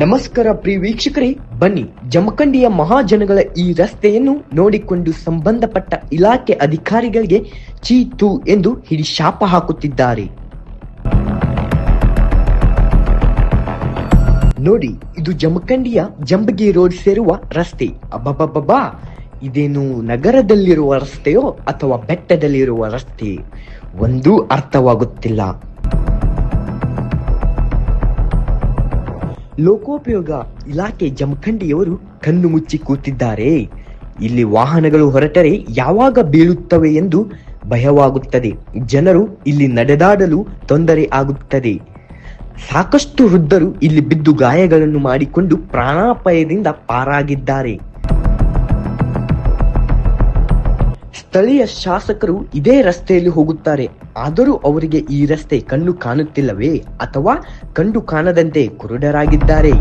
ನಮಸ್ಕಾರ ಪ್ರಿಯ ವೀಕ್ಷಕರೇ, ಬನ್ನಿ ಜಮಖಂಡಿಯ ಮಹಾಜನಗಳ ಈ ರಸ್ತೆಯನ್ನು ನೋಡಿಕೊಂಡು ಸಂಬಂಧಪಟ್ಟ ಇಲಾಖೆ ಅಧಿಕಾರಿಗಳಿಗೆ ಚೀತು ಎಂದು ಹಿಡಿ ಶಾಪ ಹಾಕುತ್ತಿದ್ದಾರೆ. ನೋಡಿ, ಇದು ಜಮಖಂಡಿಯ ಜಂಬಗಿ ರೋಡ್ ಸೇರುವ ರಸ್ತೆ. ಅಬ್ಬಬ್ಬಬ್ಬಾ ಇದೇನು ನಗರದಲ್ಲಿರುವ ರಸ್ತೆಯೋ ಅಥವಾ ಬೆಟ್ಟದಲ್ಲಿರುವ ರಸ್ತೆ? ಒಂದೂ ಅರ್ಥವಾಗುತ್ತಿಲ್ಲ. ಲೋಕೋಪಯೋಗ ಇಲಾಖೆ ಜಮಖಂಡಿಯವರು ಕಣ್ಣು ಮುಚ್ಚಿ ಕೂತಿದ್ದಾರೆ. ಇಲ್ಲಿ ವಾಹನಗಳು ಹೊರಟರೆ ಯಾವಾಗ ಬೀಳುತ್ತವೆ ಎಂದು ಭಯವಾಗುತ್ತದೆ. ಜನರು ಇಲ್ಲಿ ನಡೆದಾಡಲು ತೊಂದರೆ ಆಗುತ್ತದೆ. ಸಾಕಷ್ಟು ವೃದ್ಧರು ಇಲ್ಲಿ ಬಿದ್ದು ಗಾಯಗಳನ್ನು ಮಾಡಿಕೊಂಡು ಪ್ರಾಣಾಪಾಯದಿಂದ ಪಾರಾಗಿದ್ದಾರೆ. ಸ್ಥಳೀಯ ಶಾಸಕರು ಇದೇ ರಸ್ತೆಯಲ್ಲಿ ಹೋಗುತ್ತಾರೆ. ಆದರೂ ಅವರಿಗೆ ಈ ರಸ್ತೆ ಕಣ್ಣು ಕಾಣುತ್ತಿಲ್ಲವೇ? ಅಥವಾ ಕಂಡು ಕಾಣದಂತೆ ಕುರುಡರಾಗಿದ್ದಾರೆ?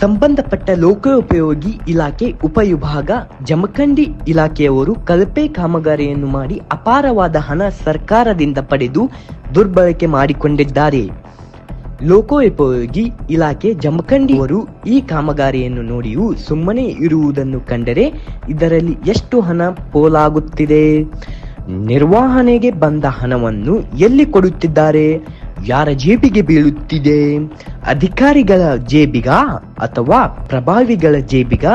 ಸಂಬಂಧಪಟ್ಟ ಲೋಕೋಪಯೋಗಿ ಇಲಾಖೆ ಉಪವಿಭಾಗ ಜಮಖಂಡಿ ಇಲಾಖೆಯವರು ಕಳಪೆ ಕಾಮಗಾರಿಯನ್ನು ಮಾಡಿ ಅಪಾರವಾದ ಹಣ ಸರ್ಕಾರದಿಂದ ಪಡೆದು ದುರ್ಬಳಕೆ ಮಾಡಿಕೊಂಡಿದ್ದಾರೆ. ಲೋಕೋಪಯೋಗಿ ಇಲಾಖೆ ಜಮಖಂಡಿಯವರು ಈ ಕಾಮಗಾರಿಯನ್ನು ನೋಡಿಯೂ ಸುಮ್ಮನೆ ಇರುವುದನ್ನು ಕಂಡರೆ ಇದರಲ್ಲಿ ಎಷ್ಟು ಹಣ ಪೋಲಾಗುತ್ತಿದೆ? ನಿರ್ವಹಣೆಗೆ ಬಂದ ಹಣವನ್ನು ಎಲ್ಲಿ ಕೊಡುತ್ತಿದ್ದಾರೆ? ಯಾರ ಜೇಬಿಗೆ ಬೀಳುತ್ತಿದೆ? ಅಧಿಕಾರಿಗಳ ಜೇಬಿಗ ಅಥವಾ ಪ್ರಭಾವಿಗಳ ಜೇಬಿಗ?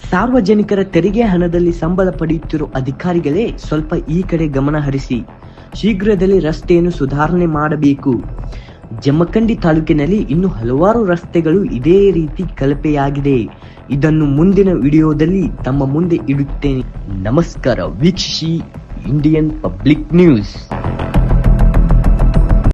ಸಾರ್ವಜನಿಕರ ತೆರಿಗೆ ಹಣದಲ್ಲಿ ಸಂಬಳ ಪಡೆಯುತ್ತಿರುವ ಅಧಿಕಾರಿಗಳೇ ಸ್ವಲ್ಪ ಈ ಕಡೆ ಗಮನ ಹರಿಸಿ. ಶೀಘ್ರದಲ್ಲಿ ರಸ್ತೆಯನ್ನು ಸುಧಾರಣೆ ಮಾಡಬೇಕು. ಜಮಖಂಡಿ ತಾಲೂಕಿನಲ್ಲಿ ಇನ್ನು ಹಲವಾರು ರಸ್ತೆಗಳು ಇದೇ ರೀತಿ ಕಳಪೆಯಾಗಿದೆ. ಇದನ್ನು ಮುಂದಿನ ವಿಡಿಯೋದಲ್ಲಿ ತಮ್ಮ ಮುಂದೆ ಇಡುತ್ತೇನೆ. ನಮಸ್ಕಾರ, ವೀಕ್ಷಿಸಿ ಇಂಡಿಯನ್ ಪಬ್ಲಿಕ್ ನ್ಯೂಸ್.